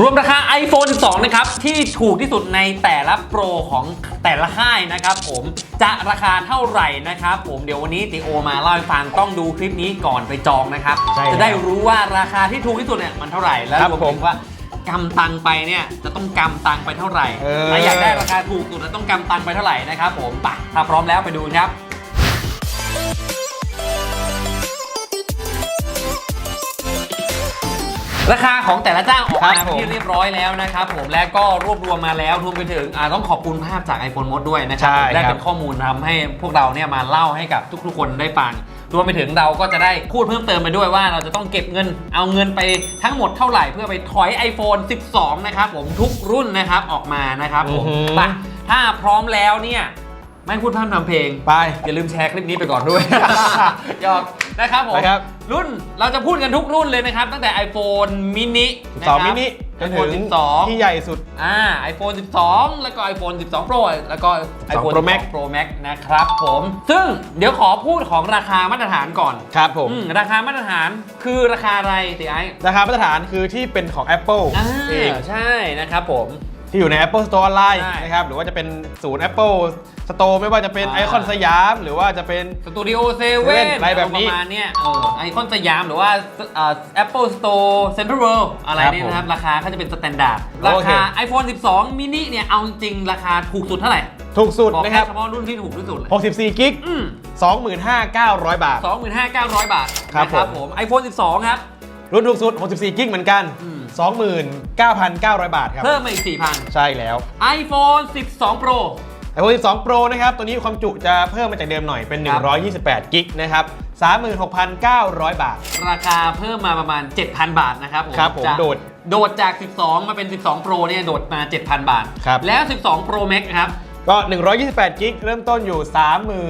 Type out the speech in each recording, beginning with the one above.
รวมราคา iPhone 12 นะครับ ที่ถูกที่สุดในแต่ละโปรของแต่ละค่ายนะครับผมจะราคาเท่าไหร่นะครับผมเดี๋ยววันนี้ติโอมาเล่าให้ฟังต้องดูคลิปนี้ก่อนไปจองนะครับ ใช่แล้วจะได้รู้ว่าราคาที่ถูกที่สุดเนี่ยมันเท่าไหร่แล้วครับรวมผถึมงว่ากำตังไปเนี่ยจะต้องกำตังไปเท่าไหร่เออถ้าอยากได้ราคาถูกสุดจะต้องกำตังไปเท่าไหร่นะครับผมไปถ้าพร้อมแล้วไปดูกันครับ ราคาของแต่ละเจ้าออกครัมาบเป็นผมที่เรียบร้อยแล้วนะครับผมและก็รวบรวมมาแล้วรวมไปถึงอ่าต้องขอบคุณภาพจาก iPhone มดด้วยนะครัใช่ได้ครับเป็นข้อมูลทำให้พวกเราเนี่ยมาเล่าให้กับทุกๆคนได้ฟังรวมไปถึงเราก็จะได้พูดเพิ่มเติมไปด้วยว่าเราจะต้องเก็บเงินเอาเงินไปทั้งหมดเท่าไหร่เพื่อไปถอย iPhone 12 นะครับผมทุกรุ่นนะครับออกมานะครับผมอือหือ ไปถ้าพร้อมแล้วเนี่ยไม่พูดพร่ำทำเพลง ไป อย่าลืมแชร์คลิปนี้ไปก่อนด้วย หยอก นะครับผมนะครับ รุ่นเราจะพูดกันทุกรุ่นเลยนะครับ ตั้งแต่ iPhone mini 12มินิจนถึ iPhone ง12 ที่ใหญ่สุด อ่า iPhone 12 แล้วก็ iPhone 12 Pro แล้วก็ iPhone Pro Max 12 Pro Max นะครับผม ซึ่งเดี๋ยวขอพูดของราคามาตรฐานก่อนครับผม อืมราคามาตรฐานคือราคาอะไรติไอ้ราคามาตรฐานคือที่เป็นของ Apple อ่าเอง ใช่นะครับผม ที่อยู่ใน Apple Store ออนไลน์ใช่ นะครับหรือว่าจะเป็นศูนย์ Apple Store ไม่ว่าจะเป็นอ่าไอคอนสยาม หรือว่าจะเป็น สตูดิโอเซเว่นอะไรแบบนี้ประมาณเนี้ยเออไอคอนสยามหรือว่าเอ่อ Apple Store Central World อะไรครับเนี่ยนะครับผมราคาก็จะเป็นสแตนดาร์ด ราโอเค คา iPhone 12 mini เนี่ย เอาจริงๆราคาถูกสุดเท่าไหร่ถูกสุดบอกนะคแค่รับ เฉพาะรุ่นที่ถูกที่สุดเลย64กิกอืม25,900 บาท 25,900 บาทครับนะผม iPhone 12 ครับ รุ่นถูกสุด 64กิกเหมือนกัน อืม 29,900 บาทครับ เพิ่มมาอีกใช่แล้ว4,000 iPhone 12 Pro iPhone 12 Pro นะครับ ตัวนี้ความจุจะเพิ่มมาจากเดิมหน่อยเป็นครับ128 กิกนะครับ 36,900 บาท ราคาเพิ่มมาประมาณ 7,000 บาทนะครับผมครับผมจากโดด โดดจาก 12 มาเป็น 12 Pro เนี่ยโดดมา 7,000 บาท ครับ แล้ว 12 Pro Max ครับ ก็ 128กิกเริ่มต้นอยู่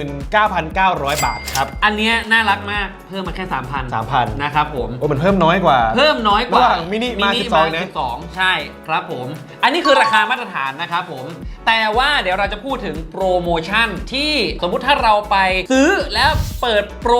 39,900 บาทครับ อันเนี้ยน่ารักมากเพิ่มมาแค่ 3,000 3,000 นะครับผม โอ้มันเพิ่มน้อยกว่า เพิ่มน้อยกว่าระหว่างมินิมา12นะ 12 ใช่ครับผม อันนี้คือราคามาตรฐานนะครับผม แต่ว่าเดี๋ยวเราจะพูดถึงโปรโมชั่นที่สมมุติถ้าเราไปซื้อแล้วเปิดโปร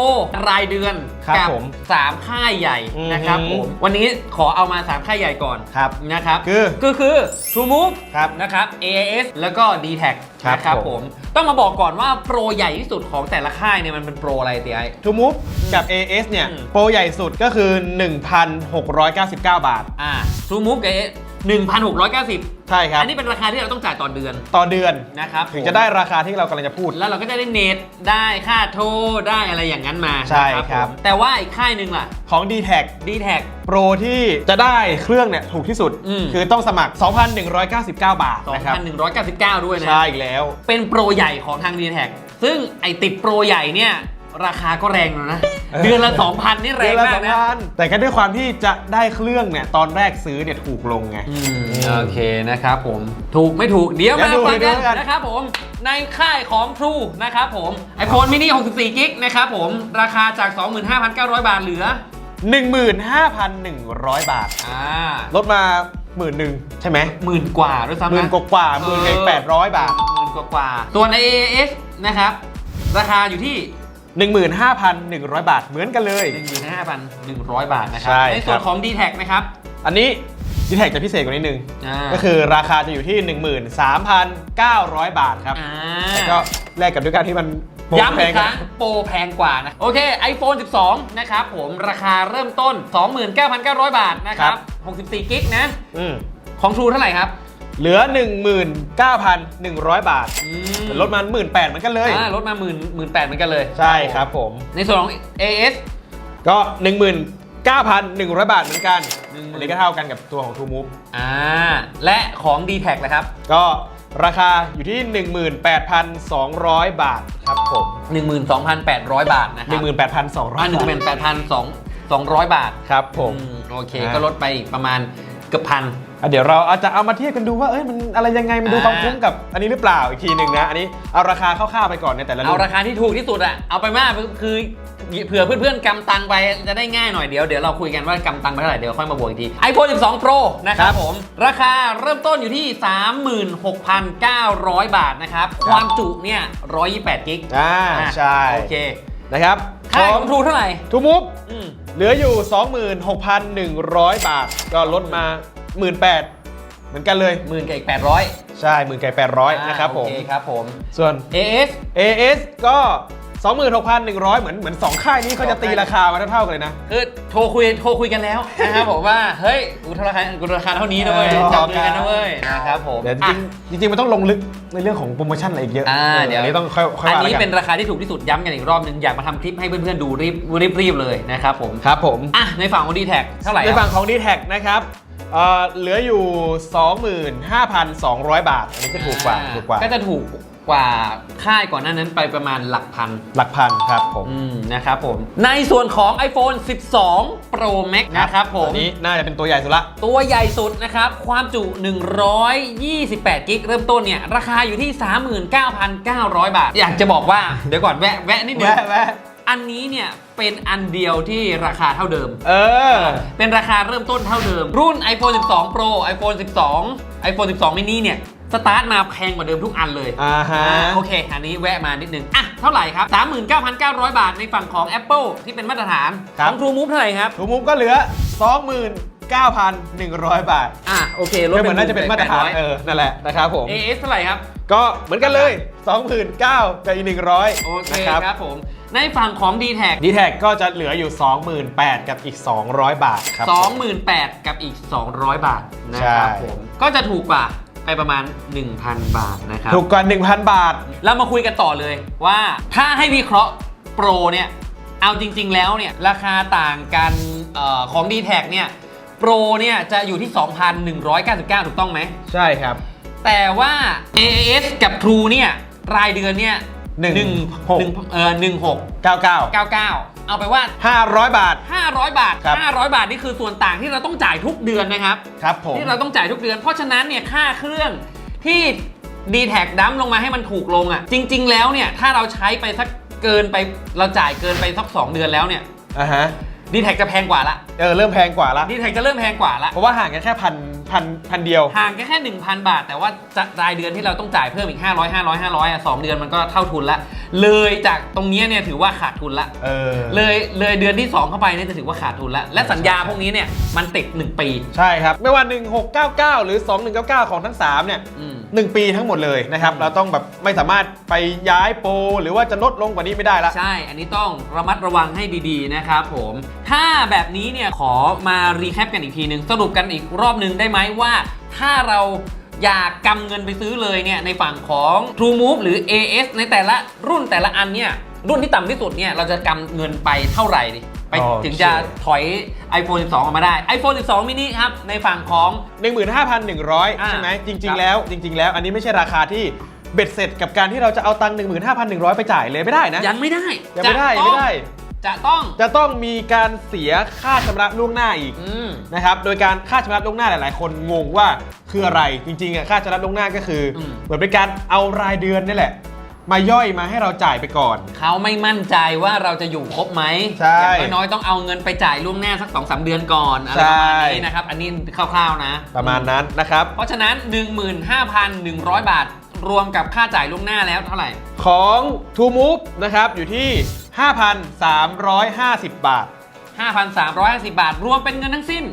รายเดือนครับกัผม3ค่ายใหญ่นะครับอือหืผอมวันนี้ขอเอามา3ค่ายใหญ่ก่อนครับนะครับคือ ก็คือ True Move ครับ นะครับ AIS แล้วก็ d t a c ครับนะครับผมผมต้องมาบอกก่อนว่าโปรใหญ่ที่สุดของแต่ละค่ายเนี่ยมันเป็นโปรอะไรตีไอ ทูมูฟกับ AS เนี่ย อืม โปรใหญ่สุดก็คือ 1,699 บาท อ่า True Move กับ AIS 1,690 ใช่ครับ อันนี้เป็นราคาที่เราต้องจ่ายต่อเดือนต่อเดือนนะครับถึงผมจะได้ราคาที่เรากำลังจะพูด แล้วเราก็จะได้เน็ตได้ค่าโทรได้อะไรอย่างนั้นมาใช่นะครับ ผมแต่ว่าอีกค่ายหนึ่งล่ะ ของ d t แท d t a c โปรที่จะได้เครื่องเนี่ยถูกที่สุด อืม คือต้องสมัคร 2,199 บาทนะครับ 2,199 ด้วยนะ ใช่อีกแล้ว เป็นโปรใหญ่ของทาง d t แทซึ่งไอติดโปรใหญ่เนี่ย ราคาก็แรงแล้วนะเออเดือนละ2,000นี่แรงมากนะ แต่ก็ด้วยความที่จะได้เครื่องเนี่ย ตอนแรกซื้อเนี่ยถูกลงไงอืมโอเคนะครับผม ถูกไม่ถูก เดี๋ยวเดี๋มายวดูฟังกันเดี๋ยวดูกันนะครับผม ในค่ายของ True นะครับผม iPhone mini 64กิกนะครับผม ราคาจาก 25,900 บาทเหลือ 15,100 บาทอ่าลดมาหมื่นหนึ่งใช่ไหมหมื่นกว่าด้วยซ้ำนะหมื่นกว่าๆหมื่นแปดร้อยบาทหมื่นกว่าๆส่วนใน AAS นะครับ ราคาอยู่ที่ 15,100 บาทเหมือนกันเลย 15,100 บาทนะครัใช่ในส่วนครับของ d t แทนะครับอันนี้ดีแท็กจะพิเศษกว่านิดนึง อ่าก็คือราคาจะอยู่ที่ 13,900 บาทครับอ่าแล้วก็แลกกับด้วยการที่มันโปรย้ำแพอีงกครั้งโปรแพงกว่านะ โอเค iPhone 12 นะครับผมราคาเริ่มต้น 29,900 บาทนะครับ 64 กิกนะ อืมของ True เท่าไหร่ครับ เหลือ 19,100 บาทอืมลดมา18,000เหมือนกันเลย อ่าลดมา1 1 8 0 0 0เหมือนกันเลย ใช่ครับผม ในส่วนของ AS ก็ 19,100 บาทเหมือนกัน10,000อันนี้ก็เท่ากันกับตัวของ True Move อ่าและของ d t แทนะครับ ก็ราคาอยู่ที่ 18,200 บาทครับผม 12,800 บาทนะครับ18,200อ่าบาท 18,200 บาทครับผม อืมโอเคอ่าก็ลดไปอีกประมาณ เกือบพันอะเดี๋ยวเราอาจจะเอามาเทียบกันดูว่าเอ้ยมันอะไรยังไงมันดูอ่าความคุ้มกับอันนี้หรือเปล่าอีกทีหนึ่งนะอันนี้เอาราคาคร่าวๆไปก่อนในแต่ละเอารุ่น ราคาที่ถูกที่สุดอะเอาไปมากคือเผื่อเพื่อนๆกำตังไปจะได้ง่ายหน่อยเดี๋ยวเดี๋ยวเราคุยกันว่ากำตังไปเท่าไหร่เดี๋ยวค่อยมาบวกอีกที iPhone 12 Pro นะครับผม ราคาเริ่มต้นอยู่ที่ 36,900 บาทนะครับความจุเนี่ย128กิกอ่าใช่โอเคนะครับค่าของทูเท่าไหร่ ทูมูฟอืม เหลืออยู่ 26,100 บาท ก็ลดมาหมื่นแปดเหมือนกันเลย หมื่นกับอีกแปดร้อยใช่หมื่นไก่แปดร้อยนะครับผม โอเคครับผม ส่วน AS AS ก็ 26,100 เหมือนเหมือนสองค่ายนี้เขาจะตีราคามาเท่าๆกันเลยนะ คือโทรคุยโทรคุยกันแล้วนะครับผมว่าเฮ้ยกูราคากูราคาเท่านี้นะเว้ยเออจับมือกันนะเว้ยนะครับผมเดี๋ยวจริงๆจริงๆมันต้องลงลึกในเรื่องของโปรโมชั่นอะไรอีกเยอะอ่าออเดี๋ยวอันนี้ต้องค่อยค่อยอันว่านี้แล้วเป็กันนราคาที่ถูกที่สุดย้ำกันอีกรอบนึงอยากมาทำคลิปให้เพื่อนๆดูรีบรีบรีบเลยนะครับผมครับผมอะในฝั่งของ d t แทเท่าไหร่ในครับฝั่งของ d t แทนะครับเอ่อเหลืออยู่ 25,200 บาทอันนี้จะถูกกว่าอ่ถูกกว่าก็จะถูก กว่าค่ายก่อนหน้านั้นไปประมาณหลักพัน หลักพันครับผม อืมนะครับผม ในส่วนของ iPhone 12 Pro Max นะครับผม อันนี้น่าจะเป็นตัวใหญ่สุดละ ตัวใหญ่สุดนะครับ ความจุ 128 กิก เริ่มต้นเนี่ย ราคาอยู่ที่ 39,900 บาท อยากจะบอกว่า เดี๋ยวก่อนแวะ แวะนิดนึง แวะแวะอันนี้เนี่ยเป็นอันเดียวที่ราคาเท่าเดิม เออ เป็นราคาเริ่มต้นเท่าเดิม รุ่น iPhone 12 Pro iPhone 12 iPhone 12 mini เนี่ย สตาร์ทมาแพงกว่าเดิมทุกอันเลยอ่าฮะอ่าโอเค อันนี้แวะมานิดนึง อะ เท่าไหร่ครับ 39,900 บาทในฝั่งของ Apple ที่เป็นมาตรฐาน ครับของ True Move เท่าไหร่ครับ ถูกมุมก็เหลือ 29,100 บาทอะ โอเคลดก็เหมือนน่าจะเป็นมาตรฐาน800เออ นั่นแหละ นะครับผม AS เท่าไหร่ครับ ก็เหมือนกันเลย 29,000กับอีก 100โอเคนะครับ ครับผม ในฝั่งของ d t แท d t แทก็จะเหลืออยู่ 28,000กับอีก 200 บาทครับผม 28,000 กับอีก 200 บาทนะครับใช่ ผม ก็จะถูกกว่า ไปประมาณ 1,000 บาทนะครับ ถูกกว่า1,000 บาท เรามาคุยกันต่อเลยว่าถ้าให้วิเคราะห์โปรเนี่ย เอาจริง ๆ แล้วเนี่ย ราคาต่างกันเออของ d t แทเนี่ยโปรเนี่ยจะอยู่ที่ 2,199 ถูกต้องไหม ใช่ครับ แต่ว่า AAS กับ True เนี่ยรายเดือนเนี่ยหนึ่งหนึ่งหกหนึ่งเออหนึ่งหก99เก้าเก้า เอาไปว่า 500 บาท 500 บาท ครับ 500 บาทนี่คือส่วนต่างที่เราต้องจ่ายทุกเดือนนะครับ ครับผม ที่เราต้องจ่ายทุกเดือน เพราะฉะนั้นเนี่ยค่าเครื่องที่ d t แท็ดัมลงมาให้มันถูกลงอะ จริง ๆ แล้วเนี่ยถ้าเราใช้ไปสักเกินไปเราจ่ายเกินไปสัก2เดือนแล้วเนี่ยอ่าฮะ d t แท็จะแพงกว่าละเออ เริ่มแพงกว่าละ d t แท็จะเริ่มแพงกว่าละ เพราะว่าห่างกันแค่พัน พันพันเดียว ห่างกันแค่1,000บาท แต่ว่าจะรายเดือนที่เราต้องจ่ายเพิ่มอีก 500 500 500อะสองเดือนมันก็เท่าทุนละ เลยจากตรงเนี้ยเนี่ยถือว่าขาดทุนละเออเลยเลยเดือนที่ 2 เข้าไปเนี่ยจะถือว่าขาดทุนละและสัญญาพวกนี้เนี่ยมันติด 1 ปี ใช่ครับ ไม่ว่า 1699 หรือ 2199 ของทั้ง 3 เนี่ยอืม1ปีทั้งหมดเลยนะครับ เราต้องแบบไม่สามารถไปย้ายโปรหรือว่าจะลดลงกว่านี้ไม่ได้ละใช่ อันนี้ต้องระมัดระวังให้ดีๆนะครับผมถ้าแบบนี้เนี่ยขอมารีแคปกันอีกทีหนึ่งสรุปกันอีกรอบหนึ่งได้ไหมว่าถ้าเราอยากกำเงินไปซื้อเลยเนี่ยในฝั่งของ True Move หรือ AS ในแต่ละรุ่นแต่ละอันเนี่ยรุ่นที่ต่ำที่สุดเนี่ยเราจะกำเงินไปเท่าไหร่ดิไปโอเค ถึงจะถอย iPhone 12 ออกมาได้ iPhone 12 mini ครับในฝั่งของ 15,100 อ่า ใช่ไหมจคริรังบๆแล้วจริง ๆ แล้วอันนี้ไม่ใช่ราคาที่เบ็ดเสร็จกับการที่เราจะเอาตังค์15,100 ไปจ่ายเลยไม่ได้นะ ยังไม่ได้ยังไม่ได้จะยังไม่ได้ จะต้องจะต้องมีการเสียค่าชำระล่วงหน้าอีกอืม นะครับ โดยการค่าชำระล่วงหน้าหลาย ๆ คนงงว่าคืออะไร จริง ๆอะค่าชำระล่วงหน้าก็คืออม เหมือนเป็นการเอารายเดือนนี่แหละ มาย่อยมาให้เราจ่ายไปก่อน เขาไม่มั่นใจว่าเราจะอยู่ครบไหมใช่อย่างน้อยๆต้องเอาเงินไปจ่ายล่วงหน้าสัก2อสเดือนก่อนอะไรประมาณนี้นะครับ อันนี้คร่าวๆนะ ประมาณนั้นนะครับ เพราะฉะนั้น 15,100 บาท รวมกับค่าจ่ายล่วงหน้าแล้วเท่าไหร่ ของ To Move นะครับ อยู่ที่ 5,350 บาท 5,350 บาท รวมเป็นเงินทั้งสิ้น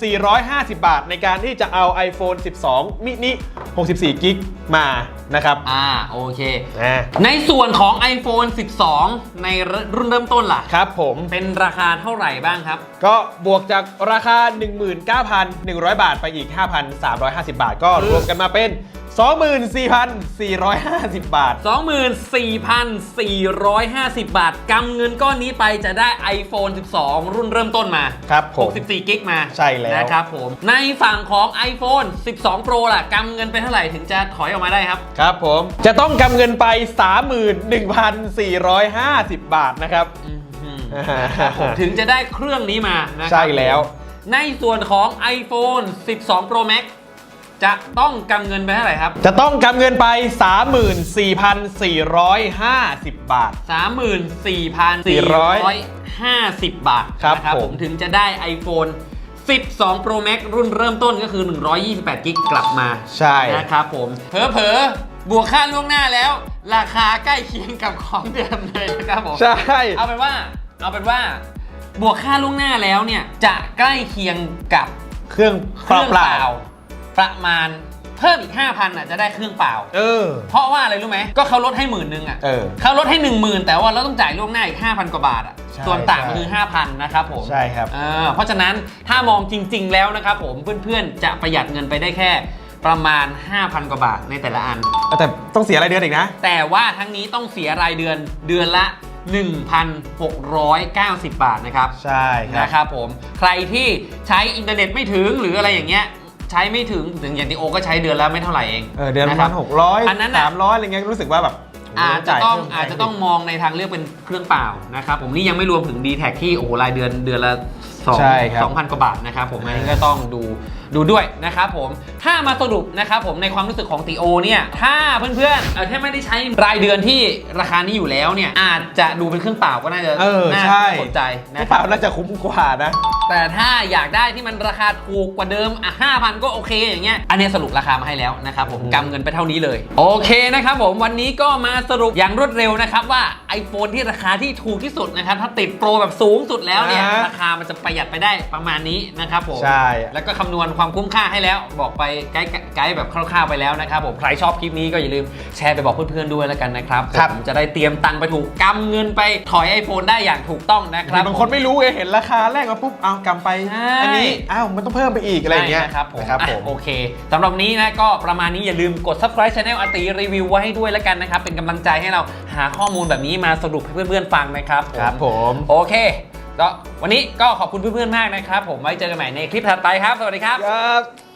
2450 บาท ในการที่จะเอา iPhone 12 mini 64 กิกมานะครับ อ่า โอเค อ่า ในส่วนของ iPhone 12 ในรุ่นเริ่มต้นล่ะ ครับผม เป็นราคาเท่าไหร่บ้างครับ ก็บวกจากราคา 19,100 บาทไปอีก 5,350 บาท ก็รวมกันมาเป็น 24,450 บาท 24,450 บาทกำเงินก้อนนี้ไปจะได้ iPhone 12 รุ่นเริ่มต้นมาครับผม64กิกมาใช่แล้วนะครับผม ในฝั่งของ iPhone 12 Pro ล่ะกำเงินไปเท่าไหร่ถึงจะถอยออกมาได้ครับ ครับผม จะต้องกำเงินไป 31,450 บาทนะครับครับผมถึงจะได้เครื่องนี้มานะครัใช่แล้ว ในส่วนของ iPhone 12 Pro Max จะต้องกำเงินไปเท่าไหร่ครับ จะต้องกำเงินไป 34,450 บาท 34,450 บาทครับนะผมถึงจะได้ iPhone 12 Pro Max รุ่นเริ่มต้นก็คือ 128กิกกลับมาใช่ นะครับผมเผลอๆบวกค่าล่วงหน้าแล้ว ราคาใกล้เคียงกับของเดิมเลยนะครับผม ใช่ เอาเป็นว่าเอาเป็นว่าบวกค่าล่วงหน้าแล้วเนี่ยจะใกล้เคียงกับเครื่องเครื่องเปเปล่าล่า ประมาณเพิ่มอีก 5,000อะจะได้เครื่องเปล่าๆเออ เพราะว่าอะไรรู้ไหม ก็เขาลดให้หมื่นนึงอะเออ เขาลดให้ 1 0,000 แต่ว่าเราต้องจ่ายล่วงหน้าอีก 5,000 กว่าบาทอะ ใช่ส่วนต่างใช่มันคือ 5,000 นะครับผมใช่ครับอ่าเพราะฉะนั้นถ้ามองจริง ๆ แล้วนะครับผมเพื่อนๆ จะประหยัดเงินไปได้แค่ประมาณ 5,000 กว่าบาทในแต่ละอัน แต่ต้องเสียรายเดือนอีกนะ แต่ว่าทั้งนี้ต้องเสียรายเดือนเดือนละ 1,690 บาทนะครับ ใช่ครับ นะครับผมใครที่ใช้อินเทอร์เน็ตไม่ถึงหรืออะไรอย่างเงี้ย ใช้ไม่ถึงถึงอย่างที่โอก็ใช้เดือนละไม่เท่าไหร่เองเออเดือนประคมาบณหกร้อยอันนั้นน่ะสามร้อยอะไรเงี้ยรู้สึกว่าแบบโโหอาจจะจ่ยต้องเพิ่มอาจจะต้องมองในทางเลือกเป็นเครื่องเปล่านะครับผมนี่ยังไม่รวมถึง d t แทที่โอ้โหรายเดือนเดือนละสองใช่ครับสองพันกว่าบาทนะครับผมอันนี้ก็ต้องดูดูด้วยนะครับผม ถ้ามาสรุปนะครับผมในความรู้สึกของติโอเนี่ยถ้าเพื่อนๆเออถ้าไม่ได้ใช้รายเดือนที่ราคานี้อยู่แล้วเนี่ยอาจจะดูเป็นเครื่องเปล่าก็น่าจะเออน่าใช่สนใจเคนะรื่องคเปรับล่าน่าจะคุ้มกว่านะ แต่ถ้าอยากได้ที่มันราคาถูกกว่าเดิม อะห้าพันก็โอเคอย่างเงี้ย อันนี้สรุปราคามาให้แล้วนะครับผมอืมกำเงินไปเท่านี้เลย โอเคนะครับผมวันนี้ก็มาสรุปอย่างรวดเร็วนะครับว่า iPhone ที่ราคาที่ถูกที่สุดนะครับ ถ้าติดโปรแบบสูงสุดแล้วเนี่ยราคามันจะประหยัดไปได้ประมาณนี้นะครับผมใช่ แล้วก็คำนวณความคุ้มค่าให้แล้ว บอกไปไกด์ไกด์แบบคร่าวๆไปแล้วนะครับผมใครชอบคลิปนี้ก็อย่าลืมแชร์ไปบอกเพื่อนๆด้วยแล้วกันนะครับครับ ผมจะได้เตรียมตังค์ไปถูกกำเงินไปถอย iPhone ได้อย่างถูกต้องนะครับบางคนไม่รู้ไงเห็นราคาแรกมาปุ๊บเอากำไป ใช่ อันนี้อ้าวมันต้องเพิ่มไปอีกอะไรอย่างเงี้ยใช่นะครับผมนะครับอะผมโอเคสำหรับวันนี้นะก็ประมาณนี้อย่าลืมกด subscribe channel อาติรีวิวไว้ให้ด้วยแล้วกันนะครับ เป็นกำลังใจให้เราหาข้อมูลแบบนี้มาสรุปให้เพื่อนๆฟังนะครับผมครับผม โอเค ก็วันนี้ก็ขอบคุณเพื่อนๆมากนะครับ ผมไว้เจอกันใหม่ในคลิปถัดไปครับ สวัสดีครับ ครับ